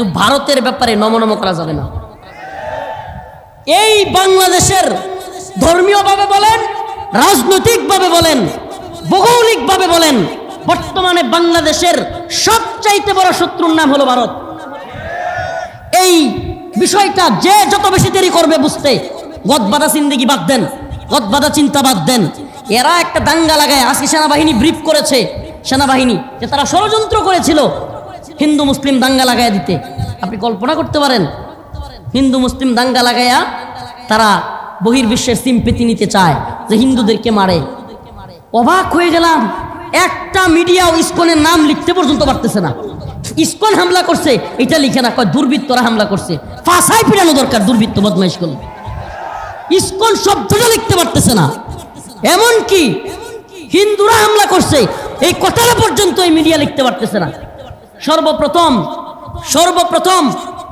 কিন্তু ভারতের ব্যাপারে নমনম করা যাবে না। এই বাংলাদেশের ধর্মীয়ভাবে বলেন, রাজনৈতিকভাবে বলেন, ভৌগোলিকভাবে বলেন, বর্তমানে বাংলাদেশের সবচাইতে বড় শত্রুর নাম হলো ভারত। এই বিষয়টা যে যত বেশি দেরি করবে বুঝতে, গদবাদা জিন্দিগি বাদ দেন, গদবাদা চিন্তা বাদ দেন। এরা একটা দাঙ্গা লাগায় আজকে সেনাবাহিনী ব্রিফ করেছে সেনাবাহিনী, যে তারা ষড়যন্ত্র করেছিল। হিন্দু মুসলিম দাঙ্গা লাগায় দিতে। আপনি কল্পনা করতে পারেন, হিন্দু মুসলিম দাঙ্গা লাগায়া তারা বহির্বিশ্বের সিম্পেতি নিতে চায় যে হিন্দুদেরকে মারে। অবাক হয়ে গেলাম, একটা মিডিয়াও ইস্কনের নাম লিখতে পর্যন্ত পারতেছে না। ইস্কন হামলা করছে, এটা লিখে না, কয় দুর্বৃত্তরা হামলা করছে। ফাঁসাই পিড়ানো দরকার দুর্বৃত্ত বদমাইশ করলে ইস্কন শব্দটা লিখতে পারতেছে না। এমন কি হিন্দুরা হামলা করছে, এই কথাটা পর্যন্ত এই মিডিয়া লিখতে পারতেছে না। সর্বপ্রথম সর্বপ্রথম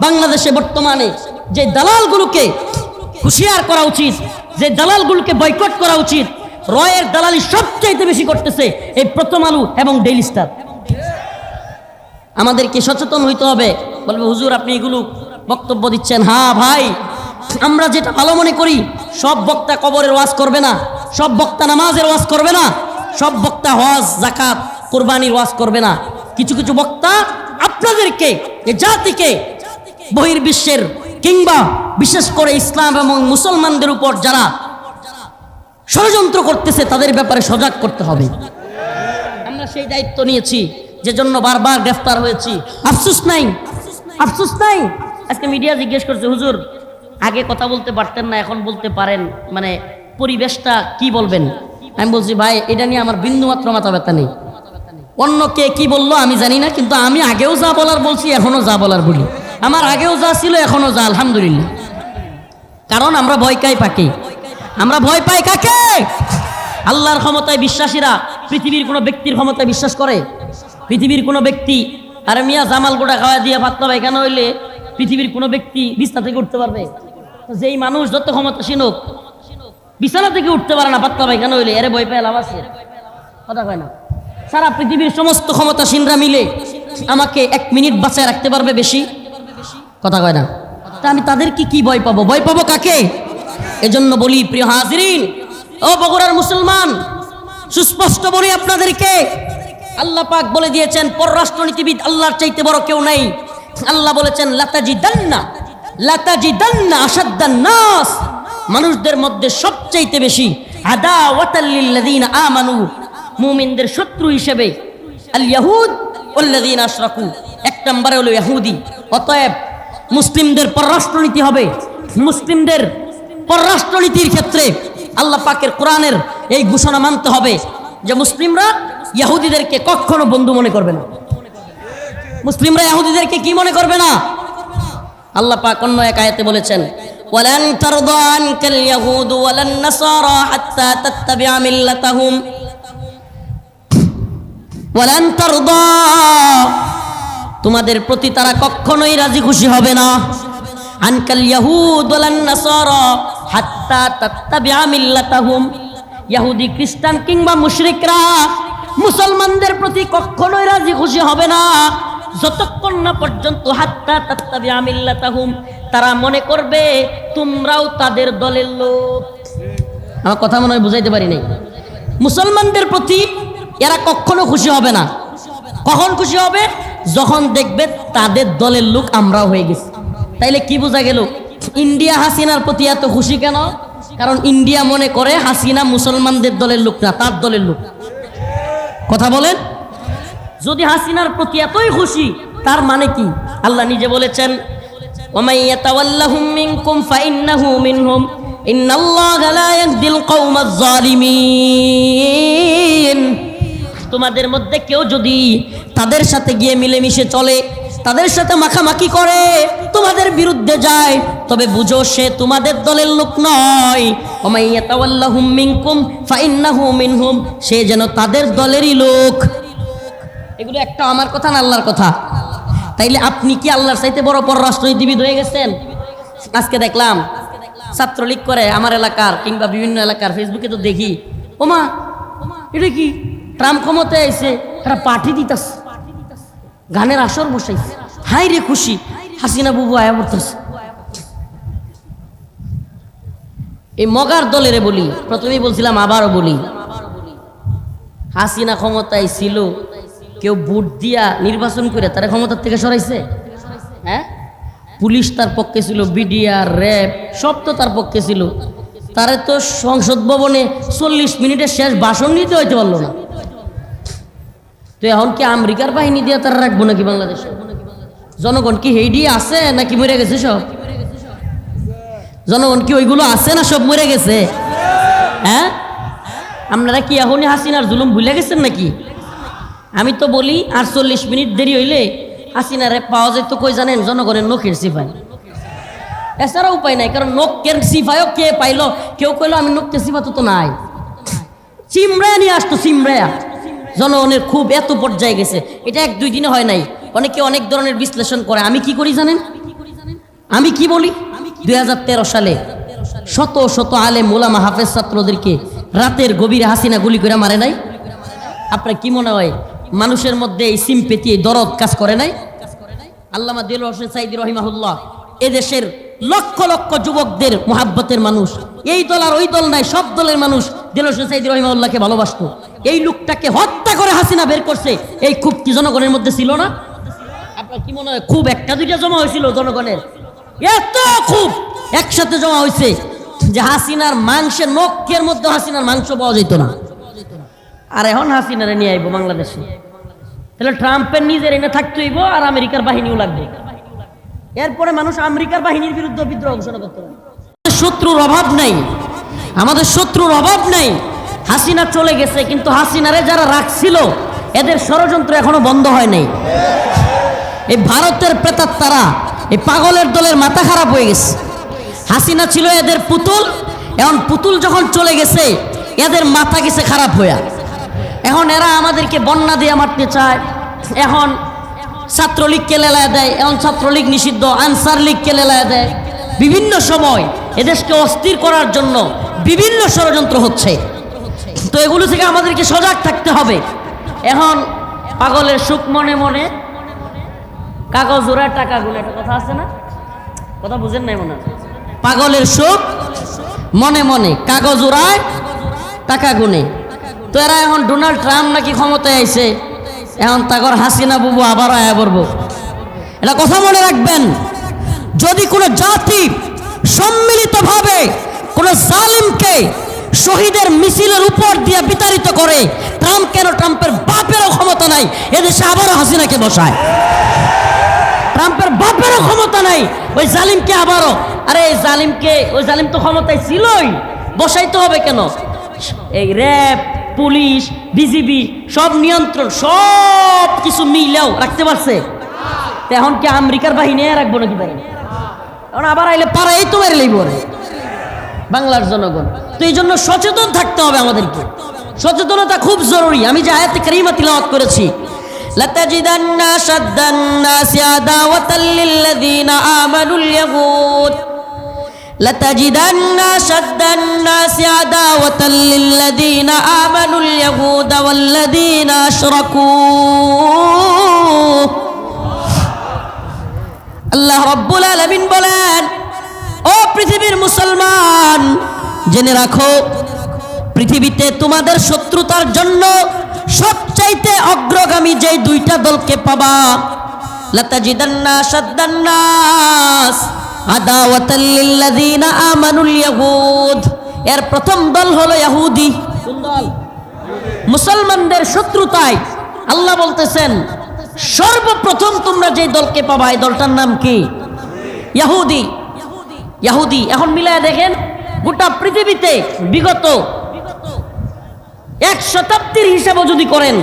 বাংলাদেশে বর্তমানে যে দালালগুলোকে হুঁশিয়ার করা উচিত, যে দালালগুলোকে বয়কট করা উচিত, রয়ের দালালি সবচাইতে বেশি করতেছে এই প্রথম আলু এবং ডেইলি স্টার আমাদেরকে সচেতন হইতে হবে। বলবে, হুজুর, আপনি এগুলো বক্তব্য দিচ্ছেন? হ্যাঁ ভাই, আমরা যেটা ভালো মনে করি, সব বক্তা কবরের ওয়াজ করবে না, সব বক্তা নামাজের ওয়াজ করবে না, সব বক্তা হজ জাকাত কোরবানির ওয়াজ করবে না। কিছু কিছু বক্তা আপনাদেরকে জাতিকে বহির্বিশ্বের কিংবা বিশেষ করে ইসলাম এবং মুসলমানদের উপর যারা ষড়যন্ত্র করতেছে, তাদের ব্যাপারে সজাগ করতে হবে। আমরা সেই দায়িত্ব নিয়েছি যে জন্য বারবার গ্রেফতার হয়েছি। আফসুস নাই আফসুস নাই। আজকে মিডিয়া জিজ্ঞেস করছে, হুজুর, আগে কথা বলতে পারতেন না, এখন বলতে পারেন। মানে পরিবেশটা কি বলবেন? আমি বলছি, ভাই, এটা নিয়ে আমার বিন্দু মাত্র মাথা ব্যথা নেই। অন্য কে কি বলল আমি জানি না, কিন্তু আমি আগেও যা বলার বলছি, এখনও যা বলার বলি। আমার আগেও যা ছিল, এখনও যা, আলহামদুলিল্লাহ। কারণ আমরা ভয় পাই পাকে আমরা ভয় পাই কাকে? আল্লাহর ক্ষমতায় বিশ্বাসীরা পৃথিবীর কোনো ব্যক্তির ক্ষমতায় বিশ্বাস করে? পৃথিবীর কোনো ব্যক্তি, আরে মিয়া জামাল গোটা খাওয়া দিয়ে ভাত পাবে কেন হইলে? পৃথিবীর কোনো ব্যক্তি বিছনা থেকে উঠতে পারবে? যেই মানুষ যত ক্ষমতাসীন হোক, বিছানা থেকে উঠতে পারে না পাতলা কেন হইলে? এরে ভয় পেয়ে লাভ আছে? কথা কয় না। সারা পৃথিবীর সমস্ত ক্ষমতাসীনরা মিলে আমাকে এক মিনিট বাঁচায় রাখতে পারবে বেশি? কথা কয় না। তা আমি তাদেরকে কি ভয় পাবো? ভয় পাবো কাকে? এজন্য বলি, প্রিয় হাজরিন, ও বগুড়ার মুসলমান, সুস্পষ্ট বলি আপনাদেরকে, আল্লাহ পাক বলে দিয়েছেন, পররাষ্ট্রনীতিবিদ আল্লাহর চাইতে বড় কেউ নাই। আল্লাহ বলেছেন লাতাজি দান্না লাতাজি দান্না আসাদ্দান নাস। মানুষদের মধ্যে সবচাইতে বেশি আদা ওয়াতাল্লিল্লাযীনা আমানু মুমিনদের শত্রু হিসেবে, আল ইয়াহুদ ওয়াল্লাযীনা আশরাকু। এক নম্বরে হলো ইহুদি অতএব মুসলিমদের পররাষ্ট্রনীতি হবে। মুসলিমদের পররাষ্ট্রনীতির ক্ষেত্রে আল্লাহ পাকের কোরআনের এই ঘোষণা মানতে হবে যে মুসলিমরা ইহুদিদেরকে কখনো বন্ধু মনে করবে না। মুসলিমরা ইহুদিদেরকে কি মনে করবে না? আল্লাহ পাক অন্য এক আয়াতে বলেছেন, ওয়ালান তারদা আনকাল ইয়াহুদ ওয়ালান নাসারা হাত্তা তাত্তাবি'a মিল্লাতাহুম। তোমাদের প্রতি তারা কখনোই রাজি খুশি হবে না। আনকাল ইয়াহুদ হাত্তা তাত্তাবি'a মিল্লাতাহুম। ইহুদি খ্রিস্টান কিংবা মুশরিকরা মুসলমানদের প্রতি কখনোই রাজি খুশি হবে না। যতক্ষণ না পর্যন্ত হাত্তা তাত্তাবি'a মিল্লাতাহুম, তারা মনে করবে তোমরাও তাদের দলের লোক। আমার কথা মনে হয় বুঝাইতে পারি নাই। মুসলমানদের প্রতি এরা কখনো খুশি হবে না। কখন খুশি হবে? যখন দেখবে তাদের দলের লোক আমরাও হয়ে গেছি। তাইলে কি বোঝা গেল? ইন্ডিয়া হাসিনার প্রতি এত খুশি কেন? কারণ ইন্ডিয়া মনে করে হাসিনা মুসলমানদের দলের লোক না, তার দলের লোক। কথা বলেন? যদি হাসিনার প্রতি এতই খুশি, তার মানে কি? আল্লাহ নিজে বলেছেন ইন্নাল্লাহ লা ইয়াহদিল কওমাজ জালিমিন তোমাদের মধ্যে কেউ যদি তাদের সাথে গিয়ে মিলেমিশে চলে, তাদের সাথে মাখামাখি করে, তোমাদের বিরুদ্ধে যায়, তবে বুঝো সে তোমাদের দলের লোক নয়। সে যেন তাদের দলেরই লোক। এগুলো একটা আমার কথা না আল্লাহর কথা? তাইলে আপনি কি আল্লাহর চাইতে বড় পররাষ্ট্রনীতিবিদ হয়ে গেছেন? আজকে দেখলাম ছাত্রলীগ করে আমার এলাকার কিংবা বিভিন্ন এলাকার ফেসবুকে তো দেখি। ওমা, এটা কি? ট্রাম্প ক্ষমতায় আইছে একটা পার্টি দিতাস গানের আসর বসাইছে। হাই রে খুশি, হাসিনা বুবু আয়া এই মগার দলের বলি, প্রথমেই বলছিলাম আবারও বলি, হাসিনা ক্ষমতায় ছিল, কেউ ভোট দিয়া নির্বাচন করে তারা ক্ষমতার থেকে সরাইছে? হ্যাঁ? পুলিশ তার পক্ষে ছিল, বিডিআর, র্যাব, সব তো তার পক্ষে ছিল। তারে তো সংসদ ভবনে চল্লিশ মিনিটের শেষ ভাষণ নিতে হইতে পারল না। তো এখন কি আমেরিকার বাহিনী দিয়ে তারা রাখব নাকি বাংলাদেশে? জনগণ কি হেইডি আছে নাকি মরে গেছে সব? জনগণ কি ওইগুলো আছে না সব মরে গেছে? হ্যাঁ? আপনারা কি এখনই হাসিনার জুলুম ভুলে গেছেন নাকি? আমি তো বলি, আটচল্লিশ মিনিট দেরি হইলে হাসিনারে পাওয়া যেত কই জানেন, জনগণের নখের সিফাই এছাড়া উপায় নাই, কারণ নখের সিফাইও কে পাইলো? কেউ কইলো, আমি নখকে সিফা তো নাই। চিমড়া নিয়ে আসতো চিমড়া জনগণের খুব এত পর্যায়ে গেছে। এটা এক দুই দিনে হয় নাই। অনেকে অনেক ধরনের বিশ্লেষণ করে। আমি কি করি জানেন? আমি কি বলি? দুই হাজার তেরো সালে শত শত আলে মোলামা হাফেজ ছাত্রদেরকে রাতের গভীরে হাসিনা গুলি করে মারে নাই। আপনার কি মনে হয়? মানুষের মধ্যে এই সিম্পেতি এই দরদ কাজ করে নাই? আল্লামা দিল হোসেন সাইদি রহিমাহুল্লাহ, এদেশের লক্ষ লক্ষ যুবকদের মোহাব্বতের মানুষ এই দল আর ওই দল নাই, সব দলের মানুষ দিল হোসেন রহিমাউল্লাহকে ভালোবাসতো। এই লোকটাকে হত্যা করে হাসিনা বের করছে, এই খুব কি জনগণের মধ্যে ছিল না? আপনার কি মনে হয় খুব একটা দুইটা জমা হয়েছিল জনগণের? এত খুব একসাথে জমা হয়েছে যে হাসিনার মাংসের নখের মধ্যে হাসিনার মাংস পাওয়া যেত না। আর এখন হাসিনারে নিয়ে আইবো বাংলাদেশে। তাহলে ট্রাম্পের নিজের এনে থাকতে হইব আর আমেরিকার বাহিনীও লাগবে। এরপরে মানুষ আমেরিকার বাহিনীর বিরুদ্ধে বিদ্রোহ ঘোষণা করতে পারে শত্রুর অভাব নাই। আমাদের শত্রুর অভাব নাই। হাসিনা চলে গেছে, কিন্তু হাসিনারে যারা রাখছিল, এদের ষড়যন্ত্র এখনও বন্ধ হয় নাই। এই ভারতের প্রেতার প্রেতাত্মারা, এই পাগলের দলের মাথা খারাপ হয়ে গেছে। হাসিনা ছিল এদের পুতুল, এখন পুতুল যখন চলে গেছে, এদের মাথা গেছে খারাপ হইয়া। এখন এরা আমাদেরকে বন্যা দিয়ে মারতে চায়। এখন ছাত্রলীগকে লেলায় দেয়, এখন ছাত্রলীগ নিষিদ্ধ আনসার লীগকে লেলায় দেয়। বিভিন্ন সময় এদেশকে অস্থির করার জন্য বিভিন্ন ষড়যন্ত্র হচ্ছে। তো এগুলো থেকে আমাদেরকে সজাগ থাকতে হবে। এখন পাগলের সুখ মনে মনে কাগজ ওরা টাকা গুলো, একটা কথা আছে না? কথা বুঝেন নাই মনে? পাগলের সুখ মনে মনে কাগজ উড়ায়, টাকা গুনে। তো এরা এখন ডোনাল্ড ট্রাম্প নাকি ক্ষমতায় আইছে? এখন তাগর হাসিনা বুবু আবার আয়া পড়ব। এটা কথা মনে রাখবেন, যদি কোনো জাতি সম্মিলিতভাবে কোনো জালিমকে শহীদের মিছিলের উপর দিয়ে বিতাড়িত করে ট্রাম্প কেন ট্রাম্পের বাপেরও ক্ষমতা নাই? এদেশে আবারও হাসিনাকে বসায়। ট্রাম্পের বাপেরও ক্ষমতা নাই। ওই জালিমকে আবারও। আরে এই জালিমকে, ওই জালিম তো ক্ষমতায় ছিলই। বসাইতে হবে কেন? এই র্যাব, পুলিশ, বিজিবি, সব নিয়ন্ত্রণ, সব কিছু মিলেও রাখতে পারছে। এখন কি আমেরিকার বাহিনী রাখব নাকি পারে এখন আবার আইলে পাড়াই তো মেরে লইব ওরে। বাংলার জনগণ তো এই জন্য সচেতন থাকতে হবে আমাদেরকে সচেতনতা খুব জরুরি আমি যে আয়াতে কারিমা তিলাওয়াত করেছি لتجدن أشد الناس عداوة للذين آمنوا اليهود لتجدن أشد الناس عداوة للذين آمنوا اليهود والذين أشركوا আল্লাহ রব্বুল আলমিন বলেন, ও পৃথিবীর মুসলমান, জেনে রাখো, পৃথিবীতে তোমাদের শত্রুতার জন্য সবচাইতে অগ্রগামী যে দুইটা দলকে পাবা এর প্রথম দল হলো মুসলমানদের শত্রুতায়। আল্লাহ বলতেছেন সর্বপ্রথম তোমরা যে দলকে পাবা, এই দলটার নাম কি? ইয়াহুদি। ইয়াহুদি। এখন মিলায় দেখেন, গোটা পৃথিবীতে বিগত এক শতাব্দীর হিসাবও যদি করেন,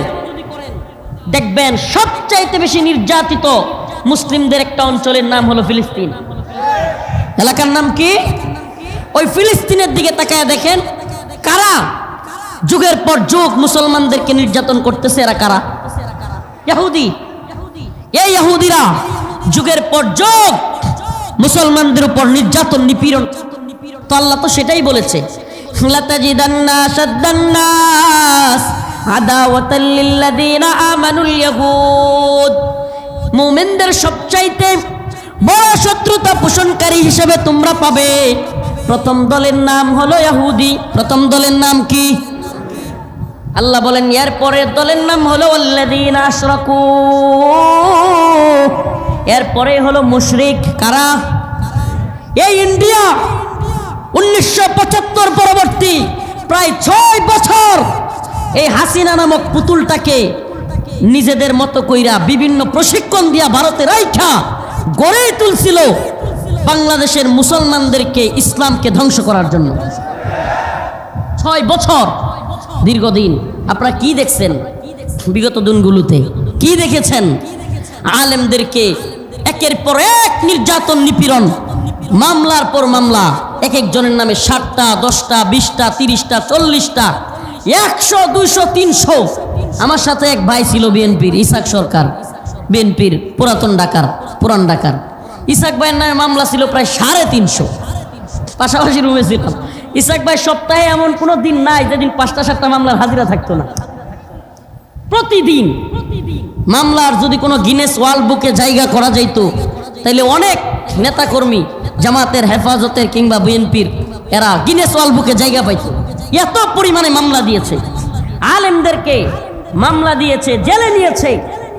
দেখবেন সবচাইতে বেশি নির্যাতিত মুসলিমদের একটা অঞ্চলের নাম হলো ফিলিস্তিন। এলাকার নাম কি? ওই ফিলিস্তিনের দিকে তাকায় দেখেন, কারা? যুগের পর যুগ মুসলমানদেরকে নির্যাতন করতেছে, এরা কারা? ইহুদি এই ইহুদিরা, যুগের পর যুগ মুসলমানদের উপর নির্যাতন, নিপীড়ন। তো আল্লাহ তো সেটাই বলেছে মুমিনদের সবচাইতে বড় শত্রুতা পোষণকারী হিসেবে তোমরা পাবে। প্রথম দলের নাম হলো ইহুদি, প্রথম দলের নাম কি? আল্লাহ বলেন, এর পরের দলের নাম হলো আল্লাদিন আশরাকু। এরপরে হলো মুশরিক, কারা? এই ইন্ডিয়া উনিশশো পঁচাত্তর পরবর্তী প্রায় ছয় বছর এই হাসিনা নামক পুতুলটাকে নিজেদের মতো কইরা বিভিন্ন প্রশিক্ষণ দিয়া ভারতে রাইখা গড়ে তুলছিল বাংলাদেশের মুসলমানদেরকে ইসলামকে ধ্বংস করার জন্য। ছয় বছর দীর্ঘদিন আপনারা কি দেখছেন? বিগত দিনগুলোতে কি দেখেছেন? আলেমদেরকে একের পর এক নির্যাতন, নিপীড়ন, মামলার পর মামলা এক একজনের নামে ষাটটা, দশটা, বিশটা, তিরিশটা, চল্লিশটা, একশো, দুইশো, তিনশো। আমার সাথে এক ভাই ছিল বিএনপির, ইসাক সরকার, বিএনপির পুরাতন ডাকার, পুরান ডাকার। ইসাক ভাইয়ের নামে মামলা ছিল প্রায় সাড়ে তিনশো। পাশাপাশি রুমে ছিলাম। ইসাক ভাই, সপ্তাহে এমন কোনো দিন নাই যেদিন পাঁচটা, সাতটা মামলার হাজিরা থাকতো না। প্রতিদিন মামলার যদি কোনো গিনেস ওয়ার্ল্ড বুকে জায়গা করা যাইতো, তাইলে অনেক নেতাকর্মী জামাতের হেফাজতের কিংবা বিএনপির এরা গিনেস ওয়ার্ল্ড বুকে জায়গা পাইতো। এত পরিমাণে মামলা দিয়েছে। আলেমদেরকে মামলা দিয়েছে, জেলে নিয়েছে,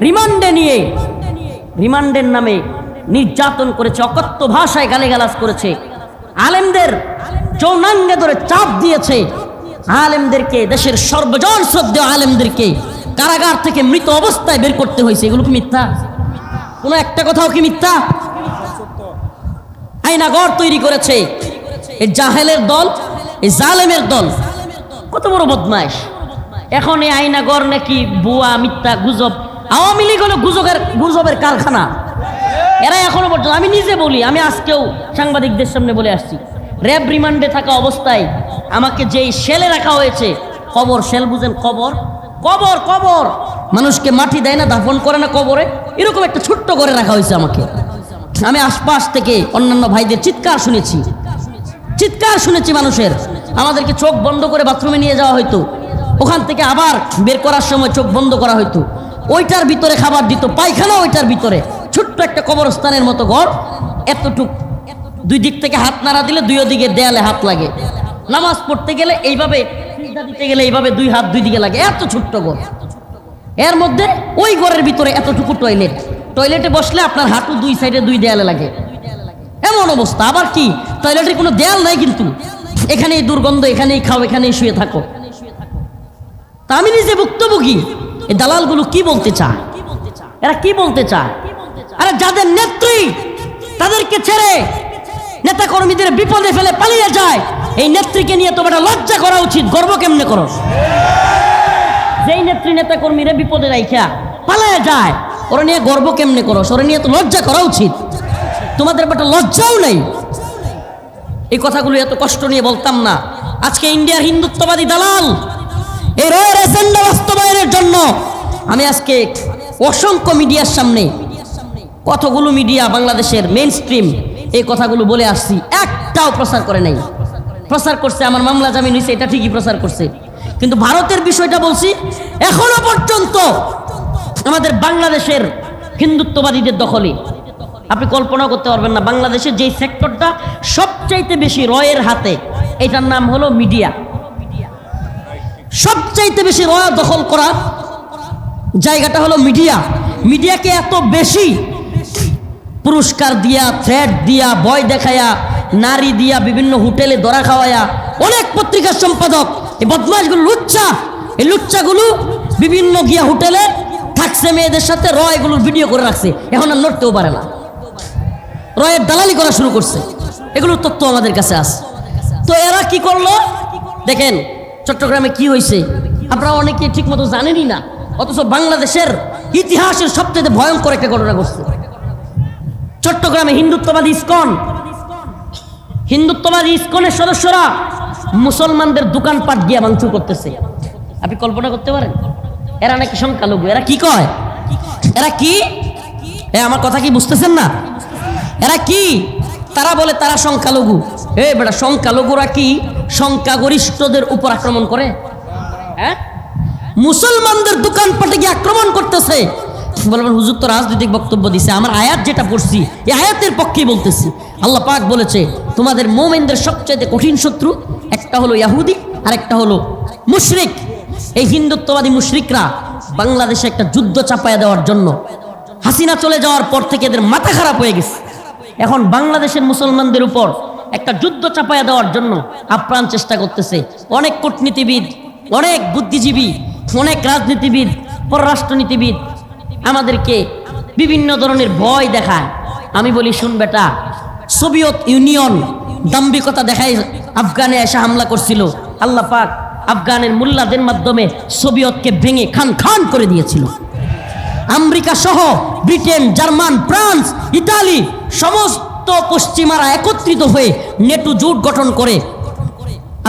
রিমান্ডে নিয়ে, রিমান্ডের নামে নির্যাতন করেছে, অকথ্য ভাষায় গালিগালাজ করেছে। আলেমদের চৌনাঙ্গে ধরে চাপ দিয়েছে আলেমদেরকে, দেশের সর্বজন শ্রদ্ধেয় আলেমদেরকে। কারাগার থেকে মৃত অবস্থায় বের করতে হয়েছে। এগুলো কি মিথ্যা? কোনো একটা কথাও কি মিথ্যা? আইনাগর তৈরি করেছে এই জাহেলের দল এই জালেমের দল। কত বড় বদমাইশ। এখন এই আইনাগর নাকি বুয়া, মিথ্যা গুজব। আওয়ামী লীগ হলো গুজবের গুজবের কারখানা। এরা এখনও পর্যন্ত, আমি নিজে বলি, আমি আজকেও সাংবাদিকদের সামনে বলে আসছি। র্যাব রিমান্ডে থাকা অবস্থায় আমাকে যেই সেলে রাখা হয়েছে, কবর সেল বুঝেন কবর কবর কবর। মানুষকে মাটি দেয় না, দাফন করে না কবরে, এরকম একটা ছোট্ট করে রাখা হয়েছে আমাকে। আমি আশপাশ থেকে অন্যান্য ভাইদের চিৎকার শুনেছি। চিৎকার শুনেছি মানুষের। আমাদেরকে চোখ বন্ধ করে বাথরুমে নিয়ে যাওয়া হয়তো ওখান থেকে আবার বের করার সময় চোখ বন্ধ করা হতো ওইটার ভিতরে খাবার দিত পায়খানা ওইটার ভিতরে। ছোট্ট একটা কবরস্থানের মতো ঘর, এতটুক দুই দিক থেকে হাত নাড়া দিলে দুই দিকে দেয়ালে হাত লাগে। নামাজ পড়তে গেলে এইভাবে দিতে গেলে এইভাবে দুই হাত দুই দিকে লাগে। এত ছোট্ট ঘর। এর মধ্যে ওই ঘরের ভিতরে এতটুকু টয়লেট টয়লেটে বসলে আপনার হাঁটু দুই সাইডে দুই দেয়ালে লাগে। এমন অবস্থা। আবার কি? টয়লেটের কোনো দেয়াল নাই কিন্তু। এখানেই দুর্গন্ধ, এখানেই খাও, এখানেই শুয়ে থাকো। তা আমি নিজে ভুক্তভোগী। এই দালালগুলো কি বলতে চায়? এরা কি বলতে চায়? আরে যাদের নেত্রী, তাদেরকে ছেড়ে নেতা কর্মীদের বিপদে ফেলে পালিয়ে যায়। এই নেত্রীকে নিয়ে তোমার লজ্জা করা উচিত, গর্ব কেমনে করো? যেই নেত্রী নেতা কর্মীরা বিপদে রাইখা পালায় যায়, ওরা নিয়ে গর্ব কেমনে করো? ওরা নিয়ে তো লজ্জা করা উচিত। তোমাদের একটা লজ্জাও নেই। এই কথাগুলো এত কষ্ট নিয়ে বলতাম না। আজকে ইন্ডিয়ার হিন্দুত্ববাদী দালাল এই রয়ের এজেন্ডা বাস্তবায়নের জন্য আমি আজকে অসংখ্য মিডিয়ার সামনে কতগুলো মিডিয়া বাংলাদেশের মেন স্ট্রিম এই কথাগুলো বলে আসছি। একটাও প্রচার করে নাই। প্রচার করছে, আমার মামলা জামিন হয়েছে, এটা ঠিকই প্রচার করছে। কিন্তু ভারতের বিষয়টা বলছি, এখনও পর্যন্ত আমাদের বাংলাদেশের হিন্দুত্ববাদীদের দখলে। আপনি কল্পনা করতে পারবেন না, বাংলাদেশের যেই সেক্টরটা সবচাইতে বেশি রয়ের হাতে, এটার নাম হলো মিডিয়া। সবচাইতে বেশি রয়া দখল করা জায়গাটা হলো মিডিয়া। মিডিয়াকে এত বেশি পুরস্কার দিয়া থ্রেড দিয়া বয় দেখায়া, নারী দিয়া বিভিন্ন হোটেলে দরা খাওয়ায়া, অনেক পত্রিকার সম্পাদক। এই বদমাশগুলো লুচ্চা। এই লুচ্চাগুলো বিভিন্ন গিয়া হোটেলে থাকছে মেয়েদের সাথে, র এগুলোর ভিডিও করে রাখছে। এখন আর নড়তেও পারে না। রয়ের দালালি করা শুরু করছে। এগুলোর তথ্য আমাদের কাছে আছে। তো এরা কি করল? দেখেন, চট্টগ্রামে কি হয়েছে আপনারা অনেকে ঠিক মতো জানেনই না। অথচ বাংলাদেশের ইতিহাসের সবচেয়ে ভয়ঙ্কর একটা ঘটনা ঘটছে। চট্টগ্রামে হিন্দুত্ববাদী ইস্কন। হিন্দুত্ববাদী ইস্কনের সদস্যরা মুসলমানদের দোকানপাট গিয়া ভাঙচুর করতেছে। আপনি কল্পনা করতে পারেন? এরা নাকি সংখ্যালঘু, এরা কি কয়? এরা কি? হ্যাঁ আমার কথা কি বুঝতেছেন না? এরা কি? তারা বলে তারা সংখ্যালঘু। এ, বেটা, সংখ্যালঘুরা কি? সংখ্যাগরিষ্ঠদের উপর আক্রমণ করে? হ্যাঁ? মুসলমানদের দোকানপাটে গিয়ে আক্রমণ করতেছে। বলবেন হুজুর তো রাজনৈতিক বক্তব্য দিছে, আমার আয়াত যেটা পড়ছি, এই আয়াতের পক্ষেই বলতেছি। আল্লাহ পাক বলেছে, তোমাদের মোমেনদের সবচাইতে কঠিন শত্রু একটা হলো ইয়াহুদি আর একটা হলো মুশরিক। এই হিন্দুত্ববাদী মুশরিকরা বাংলাদেশে একটা যুদ্ধ চাপায়া দেওয়ার জন্য হাসিনা চলে যাওয়ার পর থেকে এদের মাথা খারাপ হয়ে গেছে। এখন বাংলাদেশের মুসলমানদের উপর একটা যুদ্ধ চাপায়া দেওয়ার জন্য আপ্রাণ চেষ্টা করতেছে। অনেক কূটনীতিবিদ, অনেক বুদ্ধিজীবী, অনেক রাজনীতিবিদ, পররাষ্ট্রনীতিবিদ আমাদেরকে বিভিন্ন ধরনের ভয় দেখায়। আমি বলি, শুন বেটা, সোভিয়েত ইউনিয়ন দাম্ভিকতা দেখায় আফগানে এসে হামলা করছিল। আল্লাহ পাক আফগানের মোল্লাদের মাধ্যমে সোভিয়েতকে ভেঙে খান খান করে দিয়েছিল। আমেরিকা সহ ব্রিটেন, জার্মান, ফ্রান্স, ইতালি সমস্ত পশ্চিমারা একত্রিত হয়ে নেটু জোট গঠন করে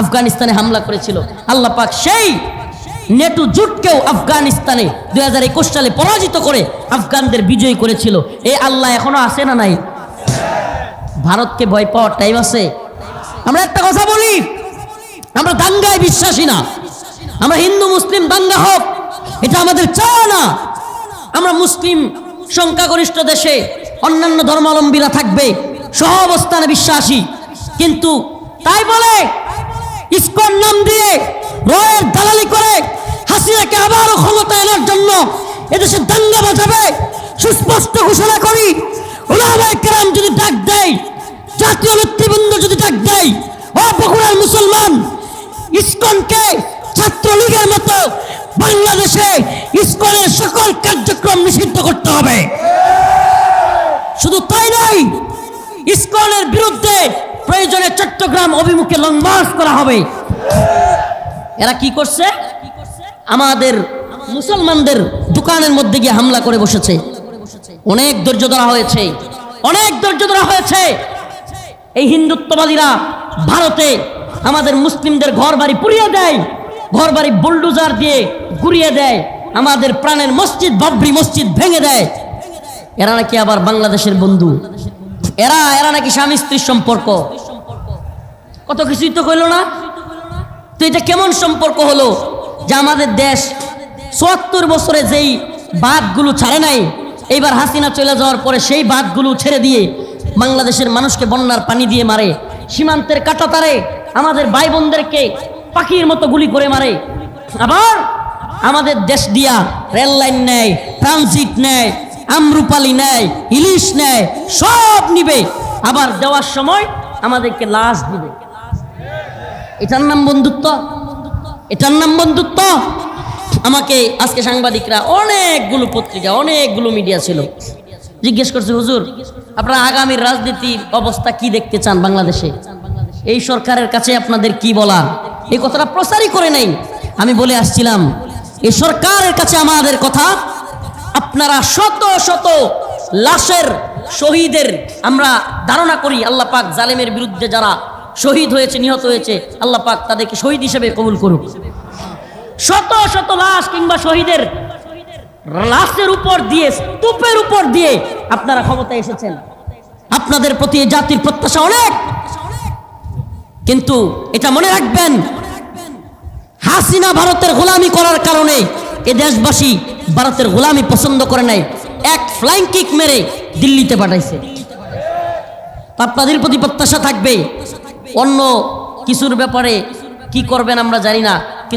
আফগানিস্তানে হামলা করেছিল। আল্লাহ পাক সেই নেটু জুটকেও আফগানিস্তানে দুই হাজার একুশ সালে পরাজিত করে আফগানদের বিজয়ী করেছিল। এ আল্লাহ এখনও আছে না নাই? ভারতকে ভয় পাওয়ার টাইম আছে। আমরা একটা কথা বলি, আমরা দাঙ্গায় বিশ্বাসী না। আমরা হিন্দু, মুসলিম, দাঙ্গা হোক, এটা আমাদের চাওয়া না। আমরা মুসলিম সংখ্যাগরিষ্ঠ দেশে অন্যান্য ধর্মাবলম্বীরা থাকবে, সহ অবস্থানে বিশ্বাসী। কিন্তু তাই বলে, ইস্কন নাম দিয়ে রয়ের দালালি করে হাসিনাকে আবারও ক্ষমতা এনার জন্য এদেশে দাঙ্গা বাজাবে। সুস্পষ্ট ঘোষণা করি ওলামায়ে কেরাম যদি ডাক দেয়, জাতীয় নেতৃবৃন্দ যদি ডাক দেয় ও বগুড়ার মুসলমান ইস্কনকে ছাত্রলীগের মতো বাংলাদেশে ইস্কনের সকল কার্যক্রম নিষিদ্ধ করতে হবে। শুধু তাই নয়, ইস্কনের বিরুদ্ধে প্রয়োজনে চট্টগ্রাম অভিমুখে লং মার্চ করা হবে। এরা কি করছে? আমাদের মুসলমানদের দোকানের মধ্যে গিয়ে হামলা করে বসেছে। অনেক ধৈর্য ধরা হয়েছে। অনেক ধৈর্য ধরা হয়েছে। এই হিন্দুত্ববাদীরা ভারতে আমাদের মুসলিমদের ঘর বাড়ি পুড়িয়ে দেয় ঘর বাড়ি বুলডুজার দিয়ে ঘুরিয়ে দেয়, আমাদের প্রাণের মসজিদ, বাবরি মসজিদ ভেঙে দেয়। এরা নাকি আবার বাংলাদেশের বন্ধু? এরা এরা নাকি স্বামী স্ত্রীর সম্পর্ক? কত কিছুই তো কইল না। তো এটা কেমন সম্পর্ক হলো? যে আমাদের দেশ চুয়াত্তর বছরে যেই বাদগুলো ছাড়ে নাই, এইবার হাসিনা চলে যাওয়ার পরে সেই বাদগুলো ছেড়ে দিয়ে বাংলাদেশের মানুষকে বন্যার পানি দিয়ে মারে, সীমান্তের কাটাতারে আমাদের ভাই বোনদেরকে পাখির মতো গুলি করে মারে। আবার আমাদের দেশ দিয়া রেল লাইন নেয়, ট্রানজিট নেয়, আমরুপালি নেয়, ইলিশ নেয়, সব নিবে। আবার দেওয়ার সময় আমাদেরকে লাশ দিবে। এটার নাম বন্ধুত্ব? এটার নাম বন্ধুত্ব? আমাকে আজকে সাংবাদিকরা অনেকগুলো পত্রিকা, অনেকগুলো মিডিয়া ছিল। জিজ্ঞেস করছে, হুজুর, আপনারা আগামীর রাজনীতির অবস্থা কি দেখতে চান বাংলাদেশে? এই সরকারের কাছে আপনাদের কি বলার? এই কথাটা প্রচারই করে নেই। আমি বলে আসছিলাম, এই সরকারের কাছে আমাদের কথা, আপনারা শত শত লাশের শহীদের আমরা ধারণা করি আল্লাহ পাক জালেমের বিরুদ্ধে যারা শহীদ হয়েছে, নিহত হয়েছে, আল্লাহ পাক তাদেরকে শহীদ হিসেবে কবুল করুক। শত শত লাশ কিংবা শহীদের লাশের উপর দিয়ে, স্তূপের উপর দিয়ে আপনারা ক্ষমতায় এসেছেন। আপনাদের প্রতি জাতির প্রত্যাশা অনেক। কিন্তু এটা মনে রাখবেন, হাসিনা ভারতের গোলামি করার কারণে এ দেশবাসী ভারতের গোলামি পছন্দ করে নাই। এক ফ্লাইং কিক মেরে দিল্লিতে পাঠাইছে। আপনাদের প্রতি প্রত্যাশা থাকবে অন্য কিছুর ব্যাপারে কি করবেন আমরা জানি না